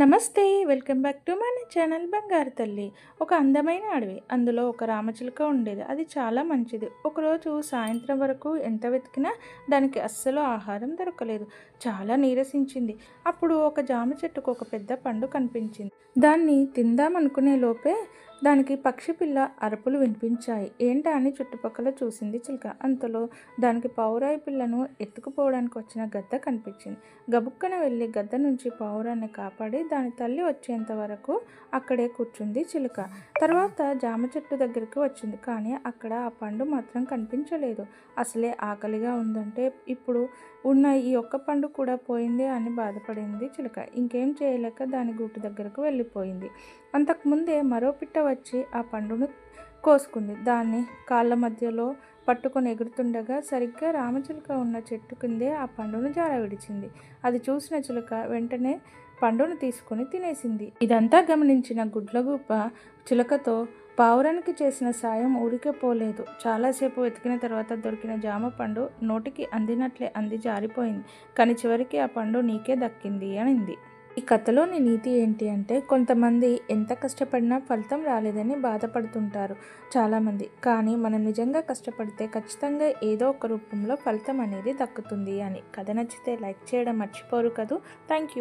నమస్తే welcome back to మన channel బంగారు తల్లి. ఒక అందమైన అడవి అందులో ఒక రామచిలుక ఉండేది. అది చాలా మంచిది. ఒకరోజు సాయంత్రం వరకు ఎంత వెతికినా దానికి అస్సలు ఆహారం దొరకలేదు. చాలా నీరసించింది. అప్పుడు ఒక జామ చెట్టుకు ఒక పెద్ద పండు కనిపించింది. దాన్ని తిందామనుకునే లోపే దానికి పక్షి పిల్ల అరుపులు వినిపించాయి. ఏంటా అని చుట్టుపక్కల చూసింది చిలుక. అంతలో దానికి పావురాయి పిల్లను ఎత్తుకుపోవడానికి వచ్చిన గద్ద కనిపించింది. గబుక్కన వెళ్ళి గద్ద నుంచి పావురాన్ని కాపాడి దాని తల్లి వచ్చేంత వరకు అక్కడే కూర్చుంది చిలుక. తర్వాత జామ చెట్టు దగ్గరికి వచ్చింది. కానీ అక్కడ ఆ పండు మాత్రం కనిపించలేదు. అసలే ఆకలిగా ఉందంటే ఇప్పుడు ఉన్న ఈ ఒక్క పండు కూడా పోయిందే అని బాధపడింది చిలుక. ఇంకేం చేయలేక దాని గూటు దగ్గరకు వెళ్ళిపోయింది. అంతకుముందే మరో పిట్ట వచ్చి ఆ పండును కోసుకుంది. దాన్ని కాళ్ళ మధ్యలో పట్టుకొని ఎగురుతుండగా సరిగ్గా రామచిలుక ఉన్న చెట్టు కిందే ఆ పండును జార విడిచింది. అది చూసిన చిలుక వెంటనే పండును తీసుకొని తినేసింది. ఇదంతా గమనించిన గుడ్లగూప చిలుకతో పావురానికి చేసిన సాయం ఊరికే పోలేదు. చాలాసేపు వెతికిన తర్వాత దొరికిన జామ పండు నోటికి అందినట్లే అంది జారిపోయింది. కానీ చివరికి ఆ పండు నీకే దక్కింది అనింది. ఈ కథలోని నీతి ఏంటి అంటే కొంతమంది ఎంత కష్టపడినా ఫలితం రాలేదని బాధపడుతుంటారు చాలామంది. కానీ మనం నిజంగా కష్టపడితే ఖచ్చితంగా ఏదో ఒక రూపంలో ఫలితం అనేది దక్కుతుంది అని. కథ నచ్చితే లైక్ చేయడం మర్చిపోరు కదూ. Thank you.